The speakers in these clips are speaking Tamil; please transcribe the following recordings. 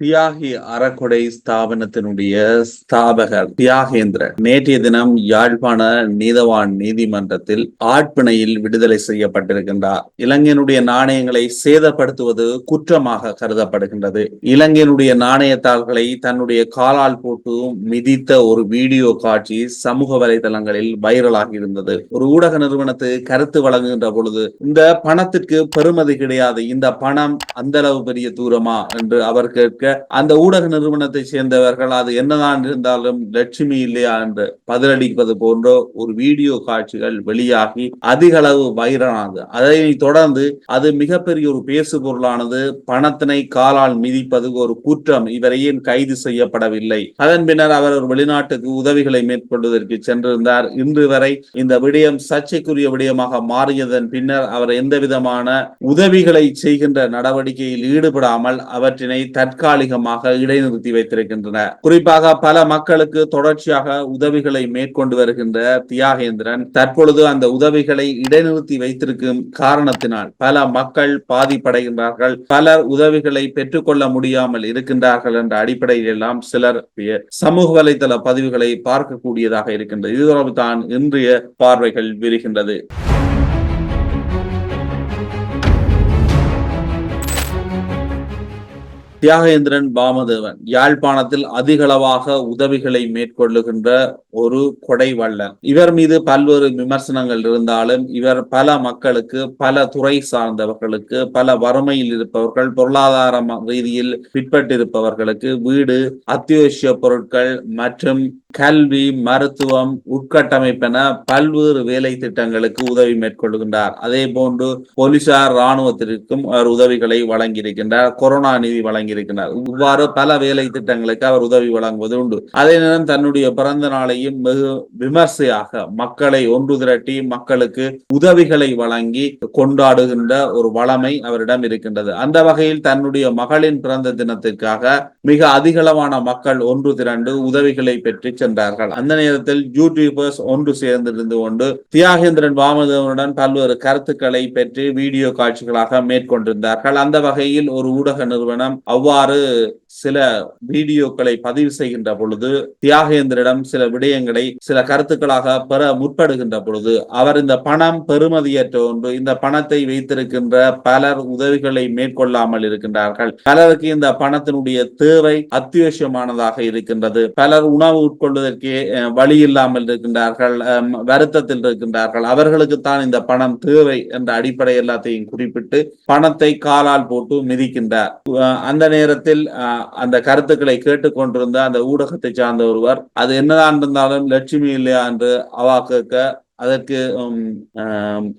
தியாகி அறக்கொடை ஸ்தாபனத்தினுடைய ஸ்தாபகர் தியாகேந்திரன் நேற்றைய தினம் யாழ்ப்பாண நீதவான் நீதிமன்றத்தில் ஆட்பிணையில் விடுதலை செய்யப்பட்டிருக்கின்றார். இலங்கையினுடைய நாணயங்களை சேதப்படுத்துவது குற்றமாக கருதப்படுகின்றது. இலங்கையினுடைய நாணயத்தாள்களை தன்னுடைய காலால் போட்டு மிதித்த ஒரு வீடியோ காட்சி சமூக வலைதளங்களில் வைரலாகி இருந்தது. ஒரு ஊடக நிறுவனத்து கருத்து வழங்குகின்ற பொழுது இந்த பணத்திற்கு பெறுமதி கிடையாது இந்த பணம் அந்த அளவு பெரிய தூரமா என்று அவர் கேட்க அந்த ஊடக நிறுவனத்தை சேர்ந்தவர்கள் அது என்னதான் இருந்தாலும் லட்சுமி இல்லையா என்று பதிலளிப்பது போன்ற ஒரு வீடியோ காட்சிகள் வெளியாகி அதிக அளவு வைரலானது அதை தொடர்ந்து அது மிகப்பெரிய ஒரு பேசு பொருளானது பணத்தினை காலால் மிதிப்பது ஒரு குற்றம். இவரை ஏன் கைது செய்யப்படவில்லை? அதன் பின்னர் அவர் ஒரு வெளிநாட்டுக்கு உதவிகளை மேற்கொள்வதற்கு சென்றிருந்தார். இன்று வரை இந்த விடயம் சர்ச்சைக்குரிய விடயமாக மாறியதன் பின்னர் அவர் எந்த விதமான உதவிகளை செய்கின்ற நடவடிக்கையில் ஈடுபடாமல் அவற்றினை தற்காலிக தற்காலிகமாக இடைநிறுத்தி வைத்திருக்கின்றன. குறிப்பாக பல மக்களுக்கு தொடர்ச்சியாக உதவிகளை மேற்கொண்டு வருகின்ற தியாகேந்திரன் தற்பொழுது அந்த உதவிகளை இடைநிறுத்தி வைத்திருக்கும் காரணத்தினால் பல மக்கள் பாதிப்படைகின்றார்கள். பலர் உதவிகளை பெற்றுக்கொள்ள முடியாமல் இருக்கின்றார்கள் என்ற அடிப்படையில் எல்லாம் சிலர் சமூக வலைதள பதிவுகளை பார்க்கக்கூடியதாக இருக்கின்றது. இது தொடர்பு தான் இன்றைய பார்வைகள் விரிகின்றது. தியாகேந்திரன் பாமதேவன் யாழ்ப்பாணத்தில் அதிகளவாக உதவிகளை மேற்கொள்ளுகின்ற ஒரு கொடைவள்ளன் இவர் மீது பல்வேறு விமர்சனங்கள் இருந்தாலும் இவர் பல மக்களுக்கு பல துறை சார்ந்தவர்களுக்கு பல வறுமையில் இருப்பவர்கள் பொருளாதார ரீதியில் பிற்பட்டிருப்பவர்களுக்கு வீடு அத்தியாவசிய பொருட்கள் மற்றும் கல்வி மருத்துவம் உட்கட்டமைப்பென பல்வேறு வேலை திட்டங்களுக்கு உதவி மேற்கொள்கின்றார். அதே போன்று போலீசார் இராணுவத்திற்கும் அவர் உதவிகளை வழங்கியிருக்கின்றார் கொரோனா நிதி வழங்கியிருக்கின்றார். இவ்வாறு பல வேலை திட்டங்களுக்கு அவர் உதவி வழங்குவது உண்டு. அதே நேரம் தன்னுடைய பிறந்த நாளை நாளையும் மிக விமர்சையாக மக்களை ஒன்று திரட்டி மக்களுக்கு உதவிகளை வழங்கி கொண்டாடுகின்ற ஒரு வளமை அவரிடம் இருக்கின்றது. அந்த வகையில் தன்னுடைய மகளின் பிறந்த தினத்திற்காக மிக அதிகளவான மக்கள் ஒன்று திரண்டு உதவிகளை பெற்று சென்றார்கள். அந்த நேரத்தில் யூடியூபர்ஸ் ஒன்று சேர்ந்திருந்து கொண்டு தியாகேந்திரன் வாமதேவனுடன் பல்வேறு கருத்துக்களை பெற்று வீடியோ காட்சிகளாக மேற்கொண்டிருந்தார்கள். அந்த வகையில் ஒரு ஊடக நிறுவனம் அவ்வாறு சில வீடியோக்களை பதிவு செய்கின்ற பொழுது தியாகேந்திரிடம் சில விடயங்களை சில கருத்துக்களாக பெற முற்படுகின்ற பொழுது அவர் இந்த பணம் பெறுமதியற்ற ஒன்று இந்த பணத்தை வைத்திருக்கின்ற பலர் உதவிகளை மேற்கொள்ளாமல் இருக்கின்றார்கள். பலருக்கு இந்த பணத்தினுடைய தேவை அத்தியாவசியமானதாக இருக்கின்றது. பலர் உணவு உட்கொள்வதற்கே வழி இல்லாமல் இருக்கின்றார்கள் வருத்தத்தில் இருக்கின்றார்கள். அவர்களுக்கு தான் இந்த பணம் தேவை என்ற அடிப்படை எல்லாத்தையும் குறிப்பிட்டு பணத்தை காலால் போட்டு மிதிக்கின்றார். அந்த நேரத்தில் அந்த கருத்துக்களை கேட்டுக்கொண்டிருந்த அந்த ஊடகத்தை சார்ந்த ஒருவர் அது என்னதான் இருந்தாலும் லட்சுமி இல்லையா என்று அவா கேட்க அதற்கு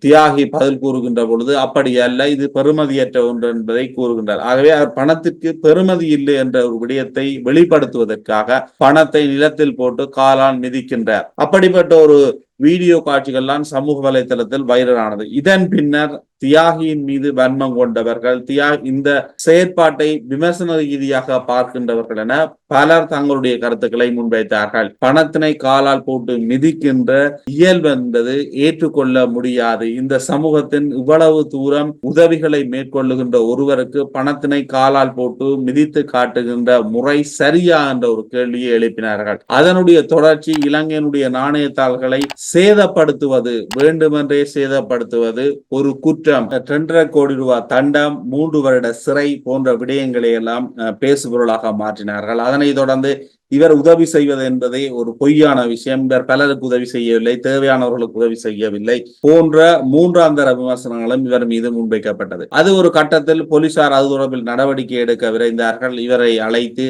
தியாகி பதில் கூறுகின்ற பொழுது அப்படி அல்ல இது பெருமதியற்ற ஒன்று என்பதை கூறுகின்றார். ஆகவே அவர் பணத்திற்கு பெருமதி இல்லை என்ற ஒரு விடயத்தை வெளிப்படுத்துவதற்காக பணத்தை நிலத்தில் போட்டு காலான் மிதிக்கின்றார். அப்படிப்பட்ட ஒரு வீடியோ காட்சிகள்லாம் சமூக வலைதளத்தில் வைரலானது. இதன் பின்னர் தியாகியின் மீது வன்மம் கொண்டவர்கள் தியா இந்த செயற்பாட்டை விமர்சன ரீதியாக பார்க்கின்றவர்கள் என பலர் தங்களுடைய கருத்துக்களை முன்வைத்தார்கள். பணத்தினை காலால் போட்டு மிதிக்கின்ற இயல்பு என்பது ஏற்றுக்கொள்ள முடியாது. இந்த சமூகத்தின் இவ்வளவு தூரம் உதவிகளை மேற்கொள்ளுகின்ற ஒருவருக்கு பணத்தினை காலால் போட்டு மிதித்து காட்டுகின்ற முறை சரியா என்ற ஒரு கேள்வியை எழுப்பினார்கள். அதனுடைய தொடர்ச்சி இலங்கையினுடைய நாணயத்தாள்களை சேதப்படுத்துவது வேண்டுமென்றே சேதப்படுத்துவது ஒரு குற்றம். இரண்டரை கோடி ரூபாய் தண்டம் மூன்று வருட சிறை போன்ற விடயங்களை எல்லாம் பேசுபொருளாக மாற்றினார்கள். அதனை தொடர்ந்து இவர் உதவி செய்வது என்பதே ஒரு பொய்யான விஷயம். இவர் பலருக்கு உதவி செய்யவில்லை தேவையானவர்களுக்கு உதவி செய்யவில்லை போன்ற மூன்றாம் தர விமர்சனங்களும் இவர் மீது முன்வைக்கப்பட்டது. அது ஒரு கட்டத்தில் போலீசார் அது தொடர்பில் நடவடிக்கை எடுக்க விரைந்தார்கள். இவரை அழைத்து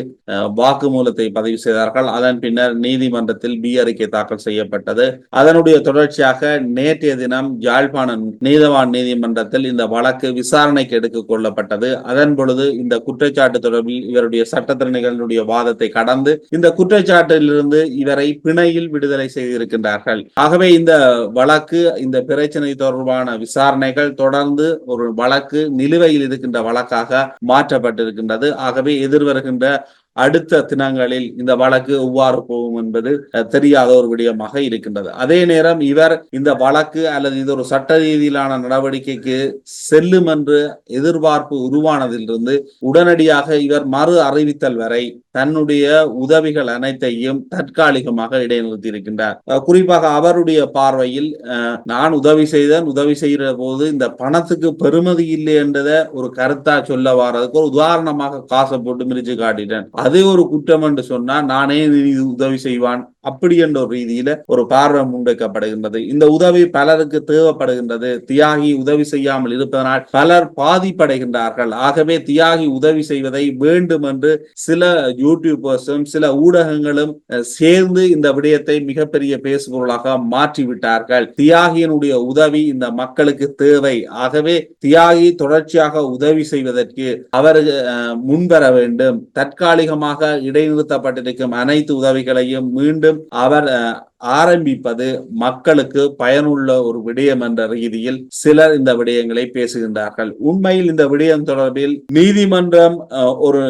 வாக்குமூலத்தை பதிவு செய்தார்கள். அதன் பின்னர் நீதிமன்றத்தில் பி அறிக்கை தாக்கல் செய்யப்பட்டது. அதனுடைய தொடர்ச்சியாக நேற்றைய தினம் யாழ்ப்பாணம் நீதவான் நீதிமன்றத்தில் இந்த வழக்கு விசாரணைக்கு எடுத்துக் கொள்ளப்பட்டது. அதன் பொழுது இந்த குற்றச்சாட்டு தொடர்பில் இவருடைய சட்டத்திறனைகளுடைய வாதத்தை கடந்து இந்த குற்றச்சாட்டிலிருந்து இவரை பிணையில் விடுதலை செய்திருக்கின்றார்கள். ஆகவே இந்த வழக்கு இந்த பிரச்சனை தொடர்பான விசாரணைகள் தொடர்ந்து ஒரு வழக்கு நிலுவையில் இருக்கின்ற வழக்காக மாற்றப்பட்டிருக்கின்றது. ஆகவே எதிர்வருகின்ற அடுத்த தினங்களில் இந்த வழக்கு எவ்வாறு போகும் என்பது அஹ், தெரியாத ஒரு விடயமாக இருக்கின்றது. அதே நேரம் இவர் இந்த வழக்கு அல்லது இது ஒரு சட்ட ரீதியிலான நடவடிக்கைக்கு செல்லும் என்று எதிர்பார்ப்பு உருவானதிலிருந்து உடனடியாக இவர் மறு அறிவித்தல் வரை தன்னுடைய உதவிகள் அனைத்தையும் தற்காலிகமாக இடைநிறுத்தி இருக்கின்றார் குறிப்பாக அவருடைய பார்வையில் நான் உதவி செய்தேன் உதவி செய்கிற போது இந்த பணத்துக்கு பெருமதி இல்லை என்றதை ஒரு கருத்தா சொல்ல வாரதுக்கு ஒரு உதாரணமாக காசை போட்டு மிரிச்சு காட்டிட்டேன். அதே ஒரு குற்றம் என்று சொன்னா நானே உதவி செய்வான். அப்படி என்ற ஒரு ரீதியில ஒரு பார்வை முன்வைக்கப்படுகின்றது. இந்த உதவி பலருக்கு தேவைப்படுகின்றது. தியாகி உதவி செய்யாமல் இருப்பதனால் பலர் பாதிப்படைகின்றார்கள். ஆகவே தியாகி உதவி செய்வதை வேண்டும் என்று சில யூடியூபர்ஸும் சில ஊடகங்களும் சேர்ந்து இந்த விடயத்தை மிகப்பெரிய பேசுபொருளாக மாற்றி விட்டார்கள் தியாகியினுடைய உதவி இந்த மக்களுக்கு தேவை. ஆகவே தியாகி தொடர்ச்சியாக உதவி செய்வதற்கு அவர் முன்வர வேண்டும். தற்காலிகமாக இடைநிறுத்தப்பட்டிருக்கும் அனைத்து உதவிகளையும் மீண்டும் அவர் அஹ், ஆரம்பிப்பது மக்களுக்கு பயனுள்ள ஒரு விடயம் என்ற ரீதியில் சிலர் இந்த விடயங்களை பேசுகின்றார்கள். உண்மையில் இந்த விடயம் தொடர்பில் நீதிமன்றம் ஒரு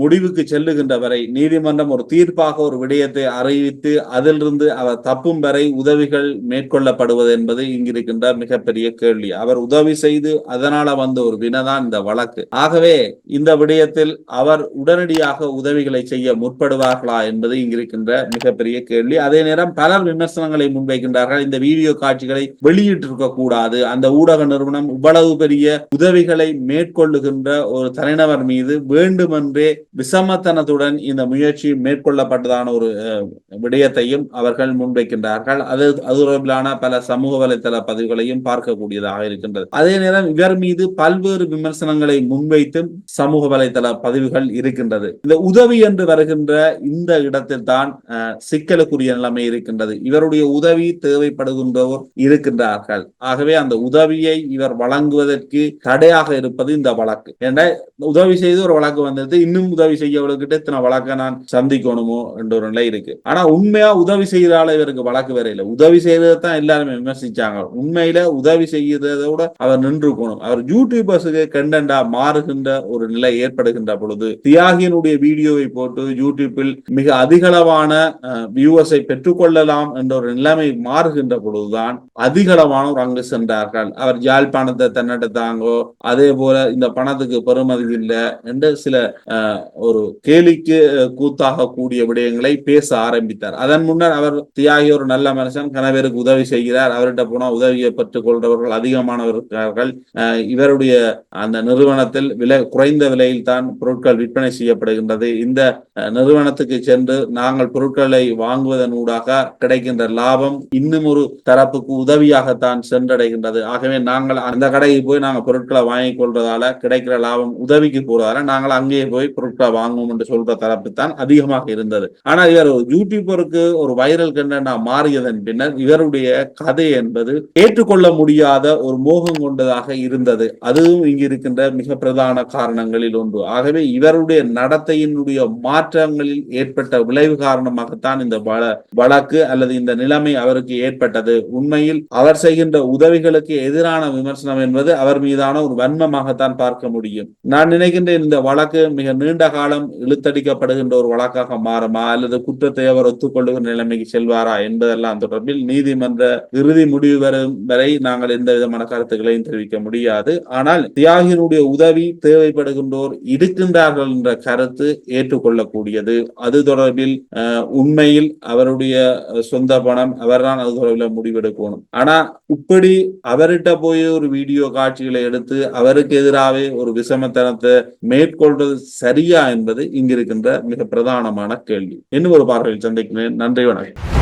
முடிவுக்கு செல்லுகின்ற வரை நீதிமன்றம் ஒரு தீர்ப்பாக ஒரு விடயத்தை அறிவித்து அதிலிருந்து அவர் தப்பும் வரை உதவிகள் மேற்கொள்ளப்படுவது என்பது இங்கிருக்கின்ற மிகப்பெரிய கேள்வி. அவர் உதவி செய்து அதனால வந்த ஒரு வினதான் இந்த வழக்கு. ஆகவே இந்த விடயத்தில் அவர் உடனடியாக உதவிகளை செய்ய முற்படுவார்களா என்பது இங்கிருக்கின்ற மிகப்பெரிய கேள்வி. அதே நேரம் பலர் விமர்சனங்களை முன்வைக்கின்றார்கள். இந்த வீடியோ காட்சிகளை வெளியிட்டிருக்க கூடாது. அந்த ஊடக நிறுவனம் இவ்வளவு பெரிய உதவிகளை மேற்கொள்ளுகின்ற ஒரு தனிநபர் மீது வேண்டுமென்றே விசமத்தனத்துடன் இந்த முயற்சி மேற்கொள்ளப்பட்டதான ஒரு விடயத்தையும் அவர்கள் முன்வைக்கின்றார்கள். அது அது தொடர்பிலான பல சமூக வலைத்தள பதிவுகளையும் பார்க்கக்கூடியதாக இருக்கின்றது. அதே நேரம் இவர் மீது பல்வேறு விமர்சனங்களை முன்வைத்தும் சமூக வலைதள பதிவுகள் இருக்கின்றது. இந்த உதவி என்று வருகின்ற இந்த இடத்தில் தான் சிக்கலுக்குரிய நிலைமை இருக்கின்றது. இருக்கின்றது. இவருடைய உதவி தேவைப்படுகின்றவர் இருக்கின்றார்கள். ஆகவே அந்த உதவியை இவர் வழங்குவதற்கு தடையாக இருப்பது இந்த வழக்கு. ஏன்னா உதவி செய்து ஒரு வழக்கு வந்தது இன்னும் உதவி செய்யவர்கிட்ட இத்தனை வழக்கை நான் சந்திக்கணுமோ என்ற ஒரு நிலை இருக்கு. ஆனா உண்மையா உதவி செய்யறால இவருக்கு வழக்கு வேற இல்லை. உதவி செய்யறதை தான் எல்லாருமே விமர்சிச்சாங்க. உண்மையில உதவி செய்யறதோட அவர் நின்றுக்கணும் அவர் யூடியூபர்ஸுக்கு கண்டண்டா மாறுகின்ற ஒரு நிலை ஏற்படுகின்ற பொழுது தியாகியினுடைய வீடியோவை போட்டு யூடியூப்பில் மிக அதிகளவான வியூவர்ஸை பெற்றுக்கொள்ளலாம் என்ற ஒரு நிலைமை மாறுகின்ற பொழுதுதான் அதிகளவானோர் அங்கு சென்றார்கள். அவர் யாழ்ப்பாணத்தை தன்னெடுத்தாங்கோ அதே போல இந்த பணத்துக்கு பெருமதி இல்லை என்று சில ஒரு கேலிக்கு கூத்தாக கூடிய விடயங்களை பேச ஆரம்பித்தார். அதன் முன்னர் அவர் தியாகி ஒரு நல்ல மனுஷன் கணவருக்கு உதவி செய்கிறார். அவர்கிட்ட போனால் உதவியை பெற்றுக் கொள்றவர்கள் அதிகமானவர்கள். இவருடைய அந்த நிறுவனத்தில் விலை குறைந்த விலையில் தான் பொருட்கள் விற்பனை செய்யப்படுகின்றது. இந்த நிறுவனத்துக்கு சென்று நாங்கள் பொருட்களை வாங்குவதன் ஊடாக கிடைக்கின்ற லாபம் இன்னும் ஒரு தரப்புக்கு உதவியாகத்தான் சென்றடைகின்றது. ஆகவே நாங்கள் அந்த கடைக்கு போய் நாங்கள் பொருட்களை வாங்கிக் கொள்றதால கிடைக்கிற லாபம் உதவிக்கு போறதால நாங்கள் அங்கேயே போய் பொருட்களை வாங்குவோம் என்று சொல்ற தரப்பு தான் அதிகமாக இருந்தது. ஆனா இவர் யூடியூபருக்கு ஒரு வைரல் கண்டனா மாறியதன் பின்னர் இவருடைய கதை என்பது ஏற்றுக்கொள்ள முடியாத ஒரு மோகம் கொண்டதாக இருந்தது. அதுவும் இங்கு இருக்கின்ற மிக பிரதான காரணங்களில் ஒன்று. ஆகவே இவருடைய நடத்தையினுடைய மாற்றங்களில் ஏற்பட்ட விளைவு காரணமாகத்தான் இந்த வழக்கு அல்லது இந்த நிலைமை அவருக்கு ஏற்பட்டது. உண்மையில் அவர் செய்கின்ற உதவிகளுக்கு எதிரான விமர்சனம் என்பது அவர் மீதான ஒரு வன்மமாகத்தான் பார்க்க முடியும். நான் நினைக்கின்றேன் இந்த வழக்கு மிக நீண்ட காலம் இழுத்தடிக்கப்படுகின்ற ஒரு வழக்காக மாறுமா? அல்லது குற்றத்தை அவர் ஒத்துக்கொள்ளுகிற நிலைமைக்கு செல்வாரா? என்பதெல்லாம் தொடர்பில் நீதிமன்ற இறுதி முடிவு வரும் வரை நாங்கள் எந்த விதமான கருத்துக்களையும் தெரிவிக்க முடியாது. ஆனால் தியாகியினுடைய உதவி தேவைப்படுகின்றோர் இருக்கின்றார்கள் என்ற கருத்து ஏற்றுக்கொள்ளக்கூடியது. அது தொடர்பில் அஹ், உண்மையில் அவருடைய சொந்த பணம் அவர்தான் அது தொடர்பில் முடிவெடுக்கணும். ஆனா இப்படி அவர்கிட்ட போய் ஒரு வீடியோ காட்சிகளை எடுத்து அவருக்கு எதிராகவே ஒரு விசமத்தனத்தை மேற்கொள்வது சரியா என்பது இங்கிருக்கின்ற மிக பிரதானமான கேள்வி. இன்னும் ஒரு பார்வையில் சந்திக்கிறேன். நன்றி வணக்கம்.